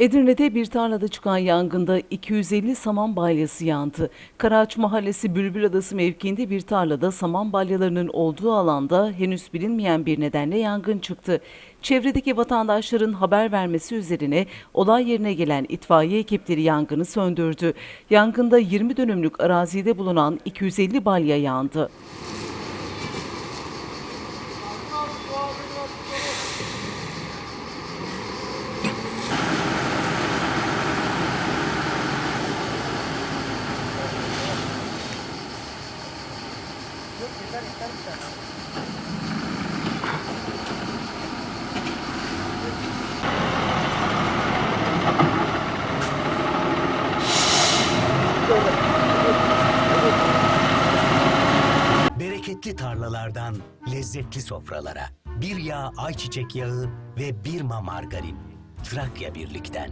Edirne'de bir tarlada çıkan yangında 250 saman balyası yandı. Karaağaç Mahallesi Bülbül Adası mevkiinde bir tarlada saman balyalarının olduğu alanda henüz bilinmeyen bir nedenle yangın çıktı. Çevredeki vatandaşların haber vermesi üzerine olay yerine gelen itfaiye ekipleri yangını söndürdü. Yangında 20 dönümlük arazide bulunan 250 balya yandı. Bereketli tarlalardan lezzetli sofralara. Bir yağ ayçiçek yağı ve bir ma margarin. Trakya birlikten.